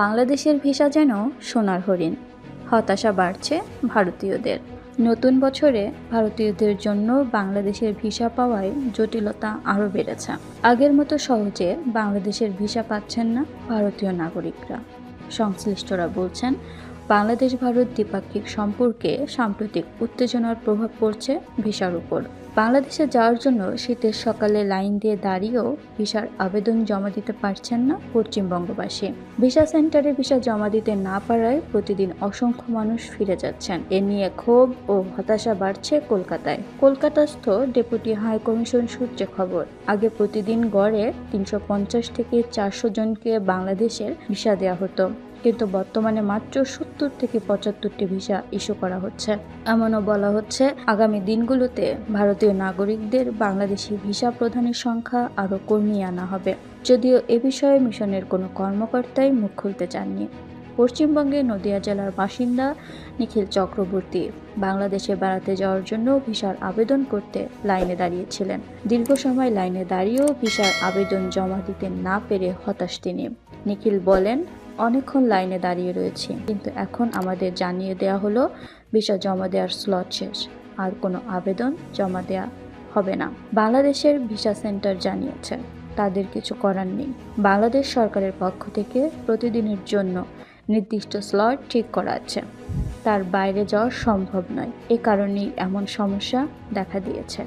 বাংলাদেশের ভিসা যেন সোনার হরিণ। হতাশা বাড়ছে ভারতীয়দের। নতুন বছরে ভারতীয়দের জন্য বাংলাদেশের ভিসা পাওয়ায় জটিলতা আরও বেড়েছে। আগের মতো সহজে বাংলাদেশের ভিসা পাচ্ছেন না ভারতীয় নাগরিকরা। সংশ্লিষ্টরা বলছেন বাংলাদেশ ভারত দ্বিপাক্ষিক সম্পর্কে সাম্প্রতিক উত্তেজনার প্রভাব পড়ছে ভিসার উপর। বাংলাদেশে যাওয়ার জন্য শীতের সকালে লাইন দিয়ে দাঁড়িয়েও ভিসার আবেদন জমা দিতে পারছেন না পশ্চিমবঙ্গবাসী। ভিসা সেন্টারে ভিসা জমা দিতে না পারায় প্রতিদিন অসংখ্য মানুষ ফিরে যাচ্ছেন। এ নিয়ে ক্ষোভ ও হতাশা বাড়ছে কলকাতায়। কলকাতাস্থ ডেপুটি হাই কমিশন সূত্রে খবর, আগে প্রতিদিন গড়ে তিনশো পঞ্চাশ থেকে চারশো জনকে বাংলাদেশের ভিসা দেওয়া হতো। কিন্তু বর্তমানে মাত্র সত্তর থেকে পঁচাত্তরটি ভিসা ইস্যু করা হচ্ছে। এমনও বলা হচ্ছে, আগামী দিনগুলোতে ভারতীয় নাগরিকদের বাংলাদেশি ভিসা প্রদানের সংখ্যা আরও কমিয়ে আনা হবে। যদিও এ বিষয়ে মিশনের কোনো কর্মকর্তাই মুখ খুলতে চাননি। পশ্চিমবঙ্গে নদিয়া জেলার বাসিন্দা নিখিল চক্রবর্তী বাংলাদেশে বেড়াতে যাওয়ার জন্য ভিসার আবেদন করতে লাইনে দাঁড়িয়েছিলেন। দীর্ঘ সময় লাইনে দাঁড়িয়েও ভিসার আবেদন জমা দিতে না পেরে হতাশ তিনি। নিখিল বলেন অনেকক্ষণ লাইনে দাঁড়িয়ে রয়েছি। কিন্তু এখন আমাদের জানিয়ে দেওয়া হলো, ভিসা জমা দেওয়ার স্লট শেষ। আর কোনো আবেদন জমা দেওয়া হবে না। বাংলাদেশের ভিসা সেন্টার জানিয়েছে, তাদের কিছু করার নেই। বাংলাদেশ সরকারের পক্ষ থেকে প্রতিদিনের জন্য নির্দিষ্ট স্লট ঠিক করা আছে। তার বাইরে যাওয়া সম্ভব নয়। এ কারণেই এমন সমস্যা দেখা দিয়েছে।